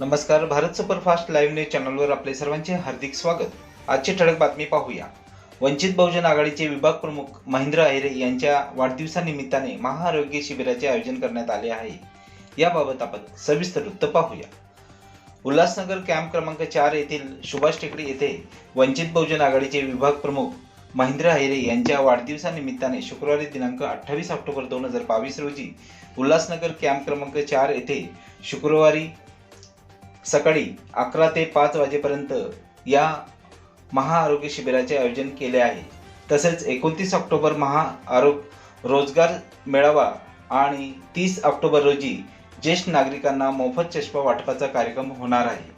नमस्कार Bharat superfast live news चॅनलवर आपले सर्वांचे हार्दिक स्वागत. आजची ठळक बातमी पाहूया. वंचित बहुजन आघाडीचे विभाग प्रमुख महेंद्र अहिरे यांच्या वाढदिवसानिमित्ताने महाआरोग्य शिबिराचे आयोजन करण्यात आले आहे. याबाबत आपण सविस्तर वृत्त पाहूया. उल्हासनगर कॅम्प क्रमांक चार येथील सुभाष टेकडी येथे वंचित बहुजन आघाडीचे विभाग प्रमुख महेंद्र अहिरे यांच्या वाढदिवसानिमित्ताने शुक्रवारी दिनांक अठ्ठावीस ऑक्टोबर दोन हजार बावीस रोजी उल्हासनगर कॅम्प क्रमांक चार येथे शुक्रवारी सकाळी अकरा ते पाच वाजेपर्यंत या महाआरोग्य शिबिराचे आयोजन केले आहे. तसेच एकोणतीस ऑक्टोबर महाआरोग्य रोजगार मेळावा आणि तीस ऑक्टोबर रोजी ज्येष्ठ नागरिकांना मोफत चष्मा वाटपाचा कार्यक्रम होणार आहे.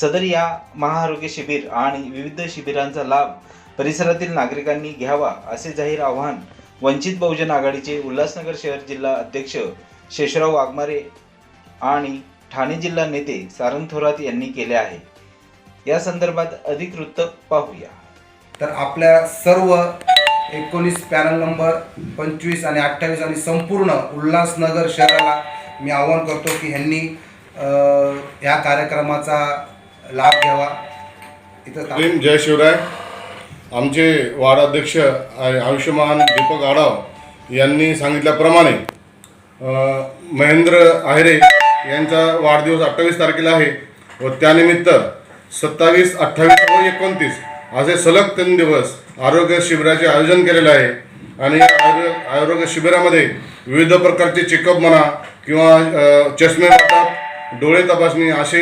सदर या महाआरोग्य शिबिर आणि विविध शिबिरांचा लाभ परिसरातील नागरिकांनी घ्यावा असे जाहीर आवाहन वंचित बहुजन आघाडीचे उल्हासनगर शहर जिल्हा अध्यक्ष शेषराव वाघमारे आणि ठाणे जिल्हा नेते सारंग थोरात यांनी केले आहे. या संदर्भात अधिक वृत्त पाहूया. तर आपल्या सर्व एकोणीस पॅनल नंबर पंचवीस आणि अठ्ठावीस आणि संपूर्ण उल्हासनगर शहराला मी आवाहन करतो की ह्यांनी ह्या कार्यक्रमाचा लाभ घ्यावा. इथं जय शिवराय. आमचे वार्डाध्यक्ष आयुष्यमान दीपक आढाव यांनी सांगितल्याप्रमाणे महेंद्र आहेरे यांचा वाढदिवस अठ्ठावीस तारखेला आहे व त्यानिमित्त सत्तावीस अठ्ठावीस व एकोणतीस असे सलग तीन दिवस आरोग्य शिबिराचे आयोजन केलेले आहे. आणि आरोग्य आरोग्य शिबिरामध्ये विविध प्रकारचे चेकअप म्हणा किंवा चष्मे वाटप डोळे तपासणी असे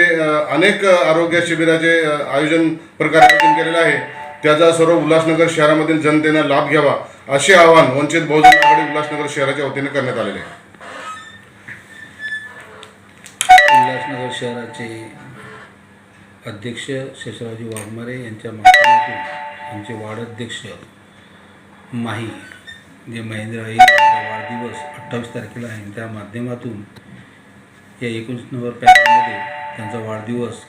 अनेक आरोग्य शिबिराचे आयोजन प्रकार आयोजन केलेले आहे. त्याचा सर्व उल्हासनगर शहरामधील जनतेनं लाभ घ्यावा असे आवाहन वंचित बहुजन आघाडी उल्हासनगर शहराच्या वतीने करण्यात आलेले आहे. उल्हासनगर शहराचे अध्यक्ष शेषरावजी वाघमारे यांच्या माध्यमातून आमचे वार्डाध्यक्ष माही जे महेंद्र आहे यांचा वाढदिवस अठ्ठावीस तारखेला आहे त्या माध्यमातून या एकोणीस नंबर पॅनलमध्ये त्यांचा वाढदिवस